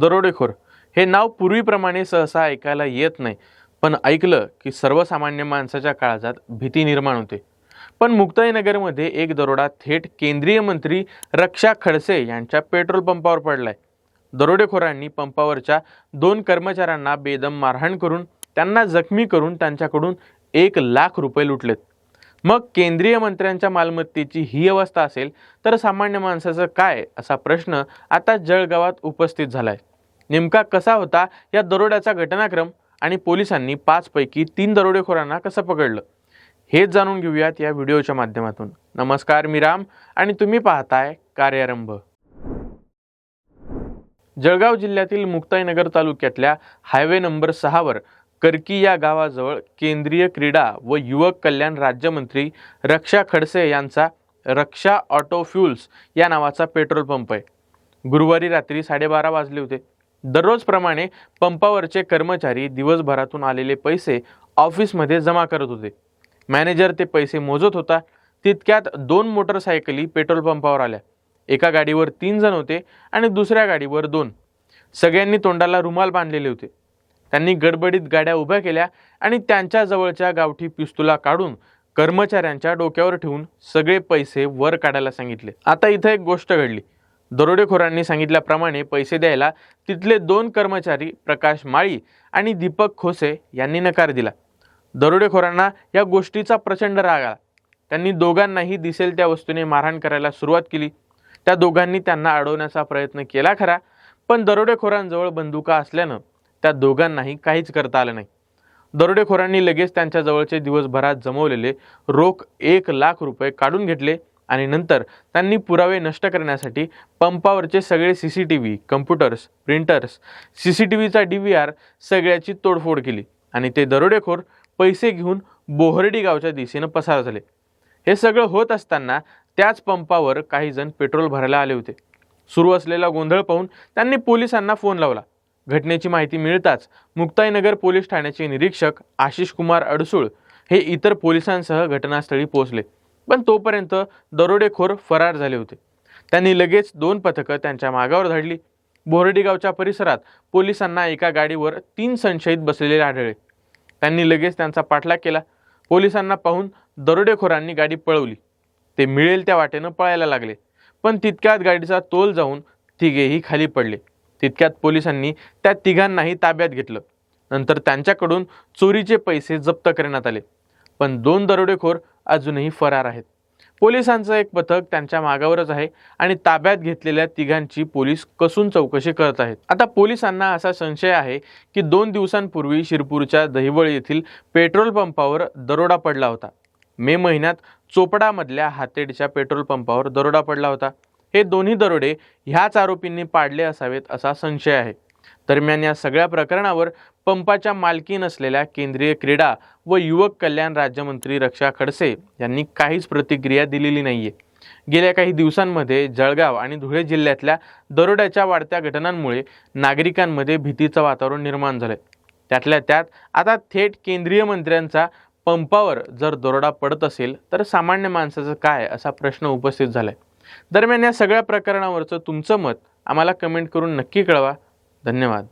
दरोडेखोर. हे नाव पूर्वीप्रमाणे सहसा ऐकायला येत नाही. पण ऐकलं की सर्वसामान्य माणसाच्या काळजात भीती निर्माण होते. पण मुक्ताईनगरमध्ये एक दरोडा थेट केंद्रीय मंत्री रक्षा खडसे यांच्या पेट्रोल पंपावर पडलाय. दरोडेखोरांनी पंपावरच्या दोन कर्मचाऱ्यांना बेदम मारहाण करून त्यांना जखमी करून त्यांच्याकडून एक लाख रुपये लुटलेत. मग केंद्रीय मंत्र्यांच्या मालमत्तेची ही अवस्था असेल तर सामान्य माणसाचं काय असा प्रश्न आता जळगावात उपस्थित झालाय. नेमका कसा होता या दरोड्याचा घटनाक्रम आणि पोलिसांनी पाचपैकी तीन दरोडेखोरांना कसं पकडलं? हेच जाणून घेऊयात या व्हिडिओच्या माध्यमातून. नमस्कार मी राम आणि तुम्ही पाहताय कार्यारंभ. जळगाव जिल्ह्यातील मुक्ताईनगर तालुक्यातल्या हायवे नंबर सहावर करकी या गावाजवळ केंद्रीय क्रीडा व युवक कल्याण राज्यमंत्री रक्षा खडसे यांचा रक्षा ऑटो फ्युल्स या नावाचा पेट्रोल पंप आहे. गुरुवारी रात्री साडेबारा वाजले होते. दररोजप्रमाणे पंपावरचे कर्मचारी दिवसभरातून आलेले पैसे ऑफिसमध्ये जमा करत होते. मॅनेजर ते पैसे मोजत होता. तितक्यात दोन मोटरसायकली पेट्रोल पंपावर आल्या. एका गाडीवर तीन जण होते आणि दुसऱ्या गाडीवर दोन. सगळ्यांनी तोंडाला रुमाल बांधलेले होते. त्यांनी गडबडीत गाड्या उभ्या केल्या आणि त्यांच्या जवळच्या गावठी पिस्तुला काढून कर्मचाऱ्यांच्या डोक्यावर ठेवून सगळे पैसे वर काढायला सांगितले. आता इथं एक गोष्ट घडली. दरोडेखोरांनी सांगितल्याप्रमाणे पैसे द्यायला तिथले दोन कर्मचारी प्रकाश माळी आणि दीपक खोसे यांनी नकार दिला. दरोडेखोरांना या गोष्टीचा प्रचंड राग आला. त्यांनी दोघांनाही दिसेल त्या वस्तूने मारहाण करायला सुरुवात केली. त्या दोघांनी त्यांना अडवण्याचा प्रयत्न केला खरा पण दरोडेखोरांजवळ बंदुका असल्यानं त्या दोघांनाही काहीच करता आलं नाही. दरोडेखोरांनी लगेच त्यांच्या जवळचे दिवसभरात जमवलेले रोख एक लाख रुपये काढून घेतले आणि नंतर त्यांनी पुरावे नष्ट करण्यासाठी पंपावरचे सगळे C C T V computers printers C C T व्हीचा D V R सगळ्याची तोडफोड केली आणि ते दरोडेखोर पैसे घेऊन बोहर्डी गावच्या दिशेनं पसार झाले. हे सगळं होत असताना त्याच पंपावर काही जण पेट्रोल भरायला आले होते. सुरू असलेला गोंधळ पाहून त्यांनी पोलिसांना फोन लावला. घटनेची माहिती मिळताच मुक्ताईनगर पोलीस ठाण्याचे निरीक्षक आशिष कुमार अडसूळ हे इतर पोलिसांसह घटनास्थळी पोहोचले. पण तोपर्यंत दरोडेखोर फरार झाले होते. त्यांनी लगेच दोन पथकं त्यांच्या मागावर धाडली. बोर्डीगावच्या परिसरात पोलिसांना एका गाडीवर तीन संशयित बसलेले आढळले. त्यांनी लगेच त्यांचा पाठलाग केला. पोलिसांना पाहून दरोडेखोरांनी गाडी पळवली. ते मिळेल त्या वाटेनं पळायला लागले. पण तितक्यात गाडीचा तोल जाऊन तिघेही खाली पडले. तितक्यात पोलिसांनी त्या तिघांनाही ताब्यात घेतलं. नंतर त्यांच्याकडून चोरीचे पैसे जप्त करण्यात आले. पण दोन दरोडेखोर अजूनही फरार आहेत. पोलिसांचं एक पथक त्यांच्या मागावरच आहे आणि ताब्यात घेतलेल्या तिघांची पोलीस कसून चौकशी करत आहेत. आता पोलिसांना असा संशय आहे की दोन दिवसांपूर्वी शिरपूरच्या दहिवळ येथील पेट्रोल पंपावर दरोडा पडला होता. मे महिन्यात चोपडामधल्या हातेडच्या पेट्रोल पंपावर दरोडा पडला होता. हे दोन्ही दरोडे ह्याच आरोपींनी पाडले असावेत असा संशय आहे. दरम्यान या सगळ्या प्रकरणावर पंपाच्या मालकी नसलेल्या केंद्रीय क्रीडा व युवक कल्याण राज्यमंत्री रक्षा खडसे यांनी काहीच प्रतिक्रिया दिलेली नाहीये. गेल्या काही दिवसांमध्ये जळगाव आणि धुळे जिल्ह्यातल्या दरोड्याच्या वाढत्या घटनांमुळे नागरिकांमध्ये भीतीचं वातावरण निर्माण झालंय. त्यातल्या त्यात आता थेट केंद्रीय मंत्र्यांचा पंपावर जर दरोडा पडत असेल तर सामान्य माणसाचं काय असा प्रश्न उपस्थित झालाय. दरम्यान या सगळ्या प्रकरणावरचं तुमचं मत आम्हाला कमेंट करून नक्की कळवा. धन्यवाद.